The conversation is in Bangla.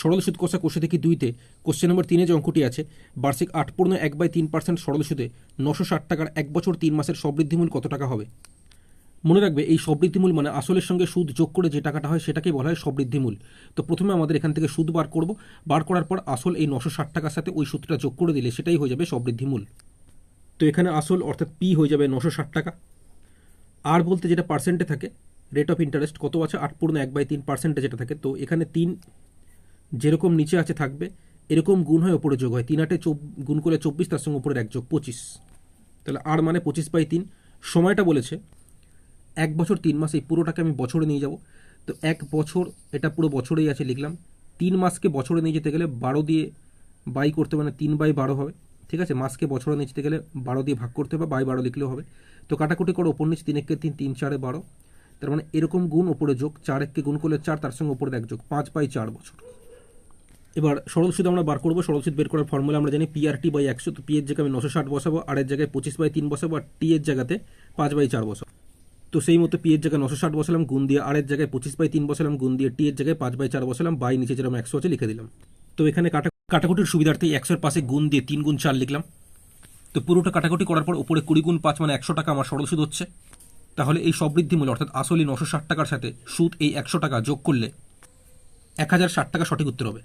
সরল সুদ কষা কোষে থেকে দুইতে, কোশ্চেন নম্বর তিনে যে অঙ্কটি আছে, বার্ষিক আট পূর্ণ এক বাই তিন পার্সেন্ট সরল সুদে নশো ষাট টাকার এক বছর তিন মাসের সবৃদ্ধিমূল কত টাকা হবে? মনে রাখবে, এই সবৃদ্ধিমূল মানে আসলের সঙ্গে সুদ যোগ করে যে টাকাটা হয় সেটাকেই বলা হয় সবৃদ্ধিমূল তো প্রথমে আমাদের এখান থেকে সুদ বার করব। বার করার পর আসল এই নশো ষাট টাকার সাথে ওই সুদটা যোগ করে দিলে সেটাই হয়ে যাবে সবৃদ্ধিমূল তো এখানে আসল অর্থাৎ পি হয়ে যাবে নশো ষাট টাকা। আর বলতে যেটা পার্সেন্টে থাকে রেট অফ ইন্টারেস্ট কত আছে? আট পূর্ণ এক বাই তিন পার্সেন্টে যেটা থাকে। তো এখানে তিন যেরকম নিচে আছে থাকবে, এরকম গুণ হয় ওপরে যোগ হয়। তিন আটে গুণ করলে চব্বিশ, তার সঙ্গে উপরের এক যোগ পঁচিশ। তাহলে আর মানে পঁচিশ বাই তিন। সময়টা বলেছে, এক বছর তিন মাস, এই পুরোটাকে আমি বছরে নিয়ে যাব। তো এক বছর, এটা পুরো বছরেই আছে লিখলাম। তিন মাসকে বছরে নিয়ে যেতে গেলে বারো দিয়ে বাই করতে মানে তিন বাই বারো হবে। ঠিক আছে? মাসকে বছরে নিয়ে যেতে গেলে বারো দিয়ে ভাগ করতে হবে, বাই বারো লিখলেও হবে। তো কাটাকুটি করো ওপর নিচে তিন একে তিন তিন চারে বারো। তার মানে এরকম গুণ ওপরে যোগ, চার এককে গুণ করলে চার, তার সঙ্গে ওপরে এক যোগ, পাঁচ বাই চার বছর। এবার সরল সুদ আমরা বার করব, সরল সুদ বের করার ফর্মুলা আমরা জানি পি আর টি বাই একশো তো পি এর জায়গায় আমি নশো ষাট বসাবো আর এর জায়গায় পঁচিশ বাই তিন বসাবো, আর টি এর জায়গাতে পাঁচ বাই চার বসাবো। তো সেই মতো পি এর জায়গায় নশো ষাট বসালাম, গুণ দিয়ে আর এর জায়গায় পঁচিশ বাই তিন বসালাম, গুণ দিয়ে টি এর জায়গায় পাঁচ বাই চার বসালাম বাই নিচে যেরকম একশো আছে লিখে দিলাম। তো এখানে কাটা কাটাকুটির সুবিধার্থে একশোর পাশে গুণ দিয়ে তিন গুণ চার লিখলাম। তো পুরোটা কাটাকুটি করার পর উপরে কুড়ি গুণ পাঁচ মানে একশো টাকা আমার সরল সুদ হচ্ছে। তাহলে এই সবৃদ্ধিমূল অর্থাৎ আসলে নশো ষাট টাকার সাথে সুদ এই একশো টাকা যোগ করলে এক হাজার ষাট টাকা সঠিক উত্তর হবে।